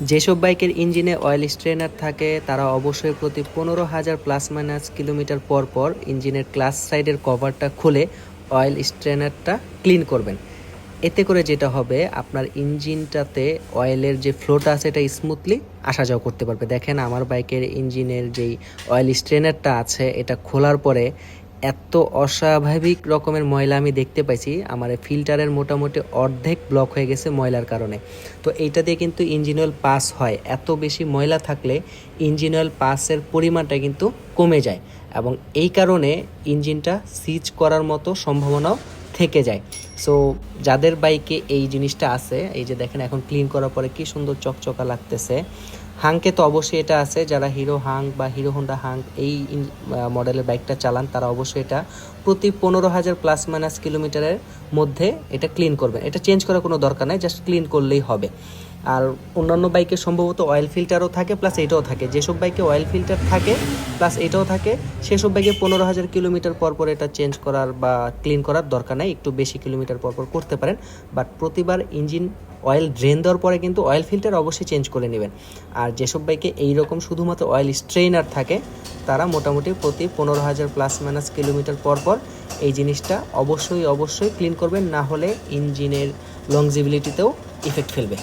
যেসব বাইকের ইঞ্জিনে অয়েল স্ট্রেনার থাকে, তারা অবশ্যই প্রতি পনেরো হাজার প্লাস মাইনাস কিলোমিটার পর পর ইঞ্জিনের ক্লাস সাইডের কভারটা খুলে অয়েল স্ট্রেনারটা ক্লিন করবেন। এতে করে যেটা হবে, আপনার ইঞ্জিনটাতে অয়েলের যে ফ্লোটা আছে, এটা স্মুথলি আসা যাওয়া করতে পারবে। দেখেন, আমার বাইকের ইঞ্জিনের যেই অয়েল স্ট্রেনারটা আছে, এটা খোলার পরে এত অস্বাভাবিক রকমের ময়লা আমি দেখতে পাইছি, আমার ফিল্টারের মোটামুটি অর্ধেক ব্লক হয়ে গেছে ময়লার কারণে। তো এইটা দিয়ে কিন্তু ইঞ্জিন অয়েল পাস হয়। এত বেশি ময়লা থাকলে ইঞ্জিন অয়েল পাসের পরিমাণটা কিন্তু কমে যায়। এবং এই কারণে ইঞ্জিনটা সিজ করার মতো সম্ভাবনাও থেকে যায়। সো যাদের বাইকে এই জিনিসটা আছে, এই যে দেখেন এখন ক্লিন করার পরে কি সুন্দর চকচকা লাগতেছে। হাংকে তো অবশ্যই এটা আছে, যারা হিরো হাং বা হিরো হোন্ডা হাং এই মডেলের বাইকটা চালান, তারা অবশ্যই এটা প্রতি পনেরো হাজার প্লাস মাইনাস কিলোমিটারের মধ্যে এটা ক্লিন করবেন। এটা চেঞ্জ করার কোনো দরকার নাই জাস্ট ক্লিন করলেই হবে। আর অন্যান্য বাইকে সম্ভবত অয়েল ফিল্টারও থাকে প্লাস এটাও থাকে। যেসব বাইকে অয়েল ফিল্টার থাকে প্লাস এটাও থাকে, সেসব বাইকে পনেরো হাজার কিলোমিটার পর পর এটা চেঞ্জ করার বা ক্লিন করার দরকার নাই, একটু বেশি কিলোমিটার পর পর করতে পারেন। বাট প্রতিবার ইঞ্জিন অয়েল ড্রেন দেওয়ার পরে কিন্তু অয়েল ফিল্টার অবশ্যই চেঞ্জ করে নেবেন। আর যেসব বাইকে এইরকম শুধুমাত্র অয়েল স্ট্রেইনার থাকে, তারা মোটামুটি প্রতি পনেরো হাজার প্লাস মাইনাস কিলোমিটার পর পর এই জিনিসটা অবশ্যই অবশ্যই ক্লিন করবেন, না হলে ইঞ্জিনের লংজিবিলিটিতেও ইফেক্ট ফেলবে।